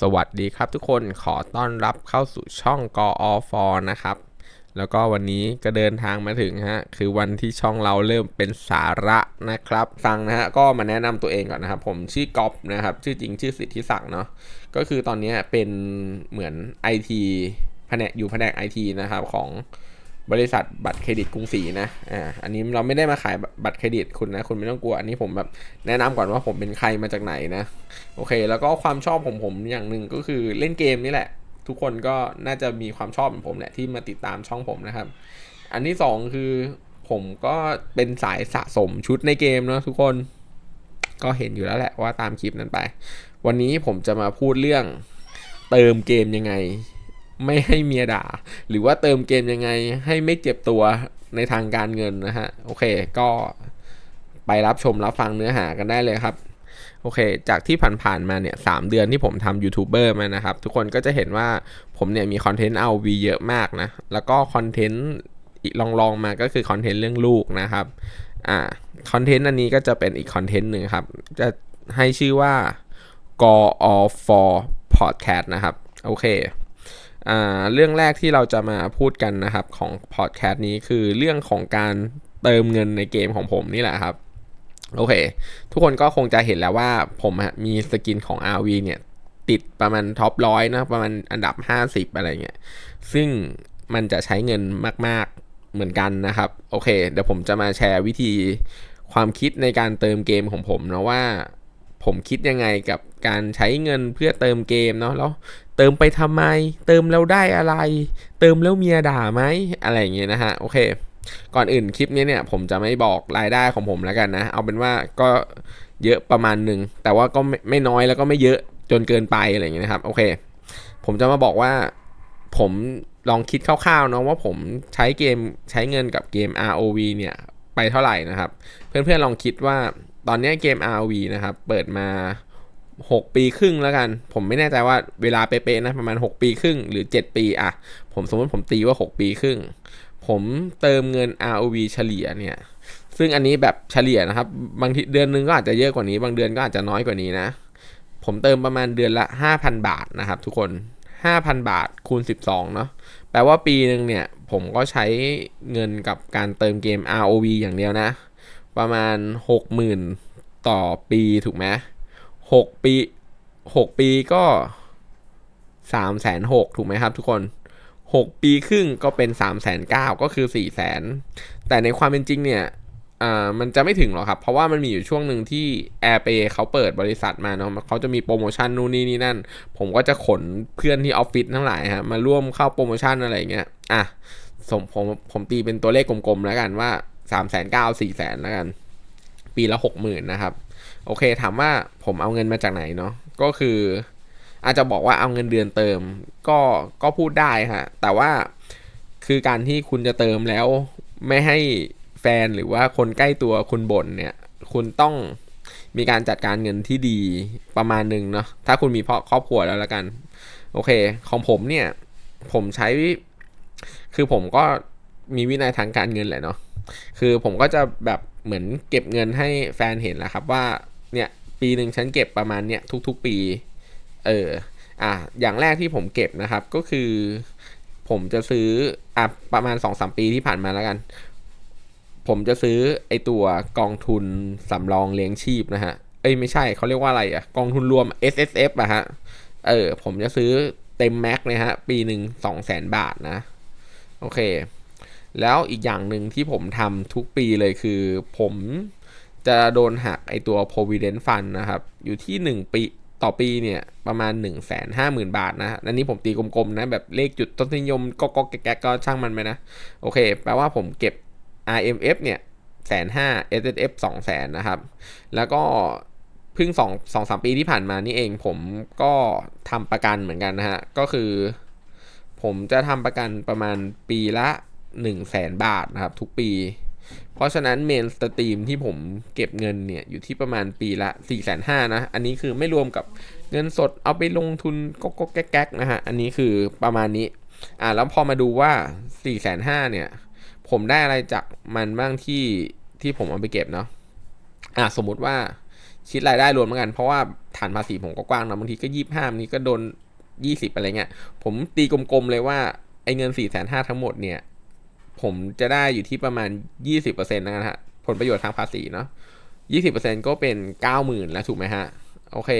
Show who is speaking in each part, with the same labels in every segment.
Speaker 1: สวัสดีครับทุกคนขอต้อนรับเข้าสู่ช่องกอฟอนะครับ แล้วก็วันนี้ก็เดินทางมาถึงฮะคือวันที่ช่องเราเริ่มเป็นสาระนะครับฟังนะฮะก็มาแนะนำตัวเองก่อนนะครับ ผมชื่อก๊อฟนะครับชื่อจริงชื่อสิทธิศักดิ์เนาะก็คือตอนนี้เป็นเหมือน IT แผนกอยู่แผนก IT นะครับของ บริษัทบัตรเครดิตกรุงศรีนะอ่าอันนี้เราไม่ได้มาขายบัตรเครดิตคุณนะ คุณไม่ต้องกลัว อันนี้ผมแบบแนะนำก่อนว่าผมเป็นใครมาจากไหนนะ โอเค แล้วก็ความชอบของผมอย่างหนึ่งก็คือเล่นเกมนี่แหละ ทุกคนก็น่าจะมีความชอบเหมือนผมแหละที่มาติดตามช่องผมนะครับ อันที่สองคือผมก็เป็นสายสะสมชุดในเกมเนาะทุกคนก็เห็นอยู่แล้วแหละว่าตามคลิปนั้นไป วันนี้ผมจะมาพูดเรื่องเติมเกมยังไง ไม่ให้เมียด่า หรือว่าเติมเกมยังไงให้ไม่เจ็บตัวในทางการเงินนะฮะ โอเค ก็ไปรับชมรับฟังเนื้อหากันได้เลยครับ โอเค จากที่ผ่านๆมาเนี่ยสเดือนที่ผมทำยูทูบเบอร์มานะครับ ทุกคนก็จะเห็นว่าผมเนี่ยมีคอนเทนต์เอาวีเยอะมากนะ แล้วก็คอนเทนต์อีลองๆมาก็คือคอนเทนต์เรื่องลูกนะครับ อ่า คอนเทนต์อันนี้ก็จะเป็นอีกคอนเทนต์หนึ่งครับ จะให้ชื่อว่า g o of for podcast นะครับ โอเค เรื่องแรกที่เราจะมาพูดกันนะครับของพอดแคสต์นี้คือเรื่องของการเติมเงินในเกมของผมนี่แหละครับโอเค ทุกคนก็คงจะเห็นแล้วว่าผมมีสกินของ RV เนี่ย ติดประมาณท็อปร้อยนะประมาณอันดับ 50 อะไรเงี้ยซึ่งมันจะใช้เงินมาก ๆเหมือนกันนะครับ โอเค เดี๋ยวผมจะมาแชร์วิธีความคิดในการเติมเกมของผมนะว่าผมคิดยังไงกับการใช้เงินเพื่อเติมเกมเนาะแล้ว เติมไปทำไม เติมแล้วได้อะไร เติมแล้วเมียด่าไหมอะไรอย่างเงี้ยนะฮะโอเค ก่อนอื่นคลิปนี้เนี่ยผมจะไม่บอกรายได้ของผมแล้วกันนะ เอาเป็นว่าก็เยอะประมาณหนึ่งแต่ว่าก็ไม่ไม่น้อยแล้วก็ไม่เยอะจนเกินไปอะไรอย่างเงี้ยนะครับโอเค ผมจะมาบอกว่าผมลองคิดคร่าวๆเนาะว่าผมใช้เกมใช้เงินกับเกม ROV เนี่ยไปเท่าไหร่นะครับ เพื่อนๆลองคิดว่าตอนนี้เกม ROV นะครับ เปิดมา 6 ปีครึ่งแล้วกัน ผมไม่แน่ใจว่าเวลาเป๊ะๆนะประมาณ 6 ปีครึ่งหรือ 7 ปีอะผมสมมติผมตีว่า 6 ปีครึ่ง ผมเติมเงิน ROV เฉลี่ยเนี่ย ซึ่งอันนี้แบบเฉลี่ยนะครับ บางทีเดือนนึงก็อาจจะเยอะกว่านี้ บางเดือนก็อาจจะน้อยกว่านี้นะ ผมเติมประมาณเดือนละ 5,000 บาทนะครับ ทุกคน 5,000 บาทคูณ 12 เนาะแปลว่าปีหนึ่งเนี่ย ผมก็ใช้เงินกับการเติมเกม ROV อย่างเดียวนะ ประมาณ 60,000 ต่อปีถูกไหม 6ปี6ปีก็3 6 0 0 0ถูกไหมครับทุกคน6ปีครึ่งก็เป็น3 9 0 0 0ก็คือ4 0 0 0 0แต่ในความเป็นจริงเนี่ยอ่ามันจะไม่ถึงหรอกครับ เพราะว่ามันมีอยู่ช่วงหนึ่งที่ AirPay เขาเปิดบริษัทมาเนาะเขาจะมีโปรโมชั่นนู่นนี่นี่นั่น ผมก็จะขนเพื่อนที่ออฟฟิศทั้งหลายฮะมาร่วมเข้าโปรโมชั่นอะไรเงี้ยอะสมผมผมตีเป็นตัวเลขกลมๆแล้วกันว่า3 9 0 0 0 4 0 0 0 0แล้วกัน ปีละ60,000นนะครับ โอเคถามว่าผมเอาเงินมาจากไหนเนาะก็คืออาจจะบอกว่าเอาเงินเดือนเติมก็ก็พูดได้ฮะแต่ว่าคือการที่คุณจะเติมแล้วไม่ให้แฟนหรือว่าคนใกล้ตัวคุณบ่นเนี่ย คุณต้องมีการจัดการเงินที่ดีประมาณหนึ่งเนาะถ้าคุณมีพ่อครอบครัวแล้วละกัน โอเค ของผมเนี่ย ผมใช้ คือผมก็มีวินัยทางการเงินแหละเนาะคือผมก็จะแบบ เหมือนเก็บเงินให้แฟนเห็นแหละครับว่าเนี่ยปีหนึ่งฉันเก็บประมาณเนี้ยทุกๆปีเอออะอย่างแรกที่ผมเก็บนะครับก็คือ ผมจะซื้ออะประมาณ2อสปีที่ผ่านมาแล้วกัน ผมจะซื้อไอตัวกองทุนสำรองเลี้ยงชีพนะฮะเอ้ยไม่ใช่เขาเรียกว่าอะไรอะกองทุนรวม S S F อะฮะเออผมจะซื้อเต็มแม็กเลยฮะปีหนึ่งสองแสนบาทนะ โอเค แล้วอีกอย่างหนึ่งที่ผมทำทุกปีเลยคือ ผมจะโดนหักไอตัว provident fund นะครับ อยู่ที่ 1 ปีต่อปีเนี่ยประมาณ 1 5 0 0 0 0 บาทนะ อันนี้ผมตีกลมๆนะ แบบเลขจุดต้นนิยมก็ก็แก๊กก็ช่างมันไปนะ โอเค แปลว่าผมเก็บ RMF เนี่ยแสนห้า SSF สองแสนนะครับ แล้วก็เพิ่งสองสองสามปีที่ผ่านมานี่เองผมก็ทำประกันเหมือนกันนะฮะ ก็คือ ผมจะทำประกันประมาณปีละ 1 0 0 0 0แสนบาทนะครับทุกปี เพราะฉะนั้นเมนสตรีมที่ผมเก็บเงินเนี่ย อยู่ที่ประมาณปีละ4ี่แสนห้านะ อันนี้คือไม่รวมกับเงินสดเอาไปลงทุนก็ก็แก๊กๆนะฮะ อันนี้คือประมาณนี้ อ่าแล้วพอมาดูว่า4ี่แสนห้าเนี่ย ผมได้อะไรจากมันบ้างที่ที่ผมเอาไปเก็บเนาะอะสมมุติว่าคิดรายได้รวมเหมือนกัน เพราะว่าฐานภาษีผมก็กว้างนะบางทีก็ยี่ห้าบางทีก็โดนยี่สิบอะไรเงี้ย ผมตีกลมๆเลยว่าไอ้เงินสี่แสนห้าทั้งหมดเนี่ย ผมจะได้อยู่ที่ประมาณยี่สิบเปอร์เซ็นะฮะผลประโยชน์ทางภาษีเนาะยี่สิบเปอร์เซ็นต์ก็เป็นเก้าหมื่นแล้วถูกไหมฮะ โอเค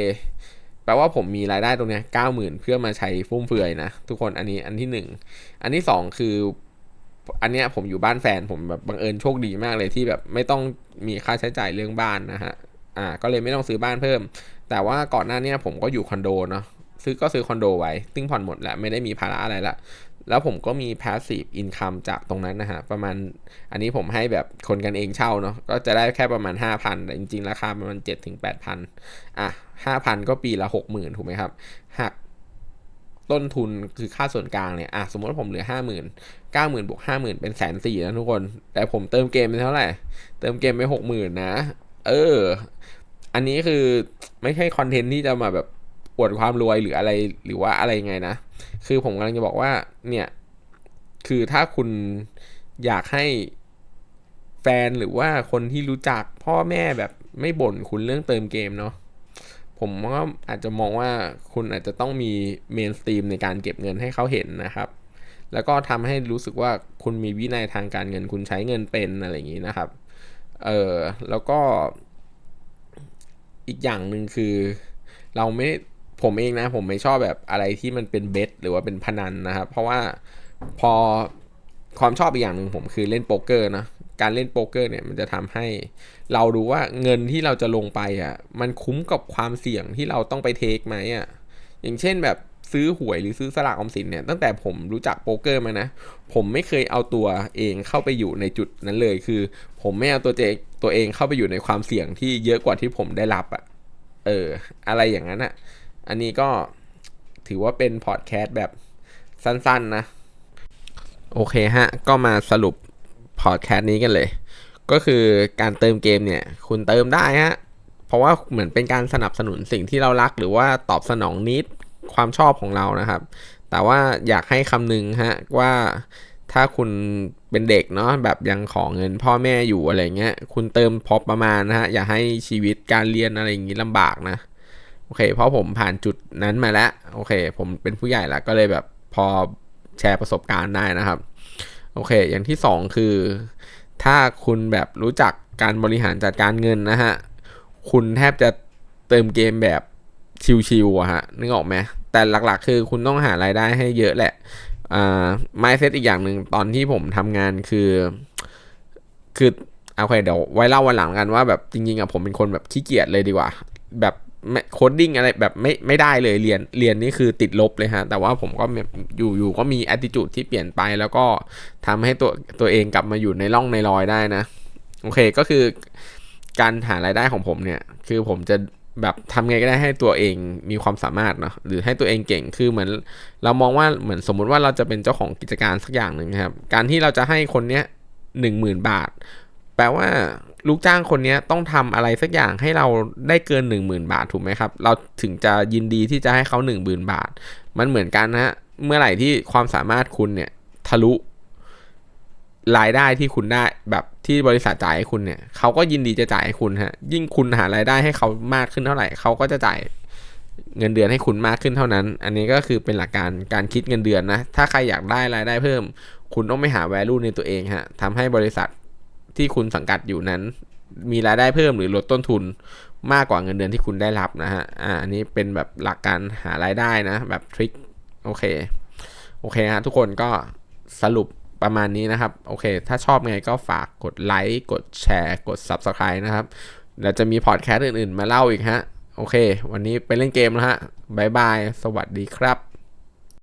Speaker 1: แปลว่าผมมีรายได้ตรงเนี้ยเก้าหมื่นเพื่อมาใช้ฟุ่มเฟือยนะ ทุกคนอันนี้อันที่หนึ่งอันที่สองคือ อันเนี้ยผมอยู่บ้านแฟนผมแบบบังเอิญโชคดีมากเลยที่แบบไม่ต้องมีค่าใช้จ่ายเรื่องบ้านนะฮะอ่าก็เลยไม่ต้องซื้อบ้านเพิ่ม แต่ว่าก่อนหน้านี้ผมก็อยู่คอนโดเนาะ ซื้อก็ซื้อคอนโดไว้ซึ่งผ่อนหมดแล้วไม่ได้มีภาระอะไรละแล้วผมก็มี passive income จากตรงนั้นนะฮะ ประมาณอันนี้ผมให้แบบคนกันเองเช่าเนาะก็จะได้แค่ประมาณ 5,000 แต่จริง ๆ ราคาประมาณ7ถึง8,000 อะ 5,000 ก็ปีละ 60,000 ถูกไหมครับ หักต้นทุนคือค่าส่วนกลางเนี่ย อะ สมมติผมเหลือ 50,000 90,000บวก50,000 เป็นแสนสี่นะทุกคน แต่ผมเติมเกมไปเท่าไหร่ เติมเกมไป 60,000 นะ เออ อันนี้คือไม่ใช่คอนเทนต์ที่จะมาแบบ อวดความรวยหรืออะไรหรือว่าอะไรไงนะ คือผมกำลังจะบอกว่าเนี่ยคือถ้าคุณอยากให้แฟนหรือว่าคนที่รู้จักพ่อแม่แบบไม่บ่นคุณเรื่องเติมเกมเนาะผมก็อาจจะมองว่าคุณอาจจะต้องมีเมนสตรีมในการเก็บเงินให้เขาเห็นนะครับ แล้วก็ทำให้รู้สึกว่าคุณมีวินัยทางการเงินคุณใช้เงินเป็นอะไรอย่างนี้นะครับ เออแล้วก็อีกอย่างหนึ่งคือ เราไม่ ผมเองนะผมไม่ชอบแบบอะไรที่มันเป็นเบสหรือว่าเป็นพนันนะครับ เพราะว่าพอความชอบอีกอย่างหนึ่งผมคือเล่นโป๊กเกอร์นะการเล่นโป๊กเกอร์เนี่ยมันจะทำให้เราดูว่าเงินที่เราจะลงไปอะมันคุ้มกับความเสี่ยงที่เราต้องไปเทคไหมอะอย่างเช่นแบบซื้อหวยหรือซื้อสลากออมสินเนี่ยตั้งแต่ผมรู้จักโป๊กเกอร์มานะผมไม่เคยเอาตัวเองเข้าไปอยู่ในจุดนั้นเลยคือ ผมไม่เอาตัวเองตัวเองเข้าไปอยู่ในความเสี่ยงที่เยอะกว่าที่ผมได้รับอะเอออะไรอย่างนั้นอะ อันนี้ก็ถือว่าเป็นพอดแคสต์แบบสั้นๆนะ โอเคฮะ ก็มาสรุปพอดแคสต์นี้กันเลย ก็คือการเติมเกมเนี่ย คุณเติมได้ฮะ เพราะว่าเหมือนเป็นการสนับสนุนสิ่งที่เรารัก หรือว่าตอบสนองนิดความชอบของเรานะครับ แต่ว่าอยากให้คำนึงฮะว่าถ้าคุณเป็นเด็กเนาะแบบยังขอเงินพ่อแม่อยู่อะไรเงี้ย คุณเติมพอประมาณนะฮะ อย่าให้ชีวิตการเรียนอะไรอย่างนี้ลำบากนะ เค เพราะผมผ่านจุดนั้นมาแล้ว โอเค ผมเป็นผู้ใหญ่แล้วก็เลยแบบพอแชร์ประสบการณ์ได้นะครับ โอเค อย่างที่สองคือ ถ้าคุณแบบรู้จักการบริหารจัดการเงินนะฮะ คุณแทบจะเติมเกมแบบชิวๆอะฮะ นึกออกไหมแต่หลักๆ คือคุณต้องหารายได้ให้เยอะแหละอ่าไม่เซตอีกอย่างหนึ่งตอนที่ผมทำงานคือ คือโอเคเดี๋ยวไว้เล่าวันหลังกันว่าแบบจริงๆอะผมเป็นคนแบบขี้เกียจเลยดีกว่า แบบ โคดดิ้งอะไรแบบไม่ไม่ได้เลยเรียนเรียนนี่คือติดลบเลยฮะ แต่ว่าผมก็อยู่อยู่ก็มี attitude ที่เปลี่ยนไป แล้วก็ทำให้ตัวตัวเองกลับมาอยู่ในร่องในรอยได้นะ โอเคก็คือการหารายได้ของผมเนี่ย คือผมจะแบบทำไงก็ได้ให้ตัวเองมีความสามารถเนาะหรือให้ตัวเองเก่งคือเหมือน เรามองว่าเหมือนสมมุติว่าเราจะเป็นเจ้าของกิจการสักอย่างหนึ่งครับ การที่เราจะให้คนเนี้ยหนึ่งหมื่นบาท แปลว่าลูกจ้างคนนี้ต้องทำอะไรสักอย่างให้เราได้เกิน 1 0,000 บาทถูกไหมครับ เราถึงจะยินดีที่จะให้เขา 1 0,000 บาท มันเหมือนกันนะฮะเมื่อไหร่ที่ความสามารถคุณเนี่ยทะลุรายได้ที่คุณได้แบบที่บริษัทจ่ายให้คุณเนี่ยเขาก็ยินดีจะจ่ายให้คุณฮะยิ่งคุณหารายได้ให้เขามากขึ้นเท่าไหร่เขาก็จะจ่ายเงินเดือนให้คุณมากขึ้นเท่านั้น อันนี้ก็คือเป็นหลักการการคิดเงินเดือนนะถ้าใครอยากได้รายได้เพิ่ม คุณต้องไม่หา value ในตัวเองฮะทำให้บริษัท ที่คุณสังกัดอยู่นั้น มีรายได้เพิ่มหรือลดต้นทุนมากกว่าเงินเดือนที่คุณได้รับนะฮะ อ่า อันนี้เป็นแบบหลักการหารายได้นะ แบบทริค โอเค โอเคฮะทุกคนก็สรุปประมาณนี้นะครับ โอเค ถ้าชอบไงก็ฝากกดไลค์ กดแชร์ กด Subscribe นะครับเดี๋ยวจะมีพอดแคสต์อื่นๆ มาเล่าอีกฮะ โอเค วันนี้ไปเล่นเกมแล้วฮะบายบาย สวัสดีครับ